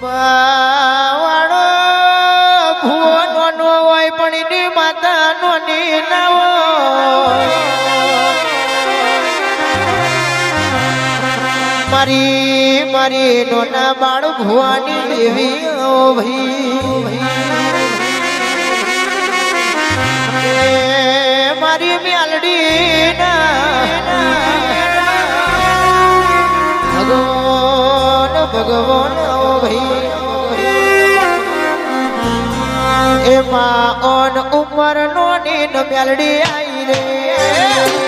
વાળો ભૂવો નોનો હોય પણ એની માતા નોની ના મારી મારી નોના બાળ ભુવાની દેવી ઓ ભાઈ. મારી મ્યાલડી ના ભગવાન ભગવાન. માં ઓન ઉમર નો ને મેલડી આઈ રે.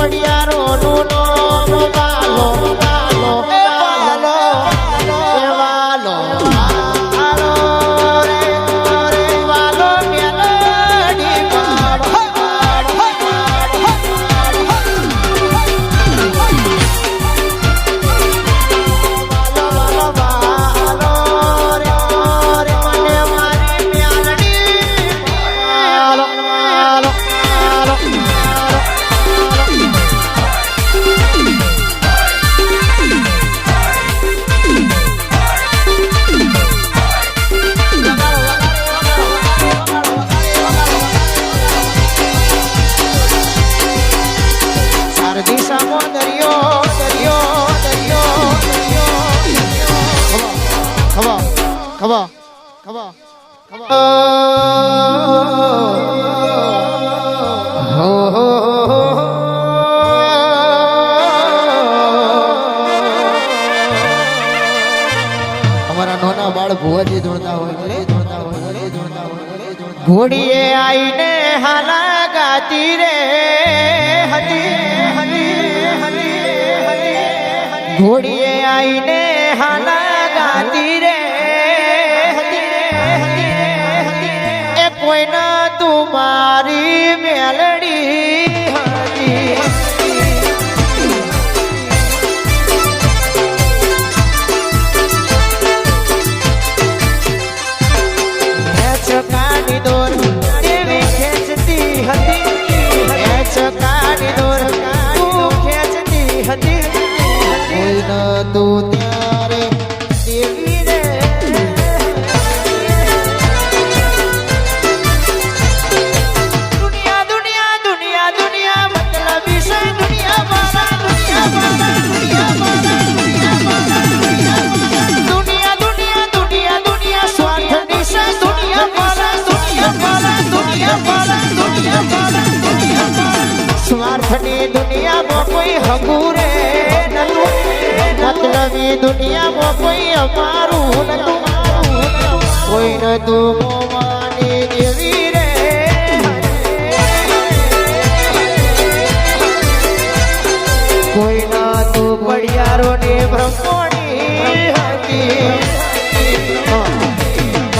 படியா સામો દરિયો દરિયો દરિયો ખવા ખવા ખવા ખવા ખવા હો હો બાળ ભુવાજી ધોળતા હોય. ઘોડીએ આઈને હાલા ગાતી રે, હતી હતી. ઘોડીએ આઈને હાલા ગાતી રે એ કોઈના તું મારી મેલડી ખંગુરે મતલબી દુનિયામાં કોઈ અમારું નતું. કોઈ નતું મોમાં.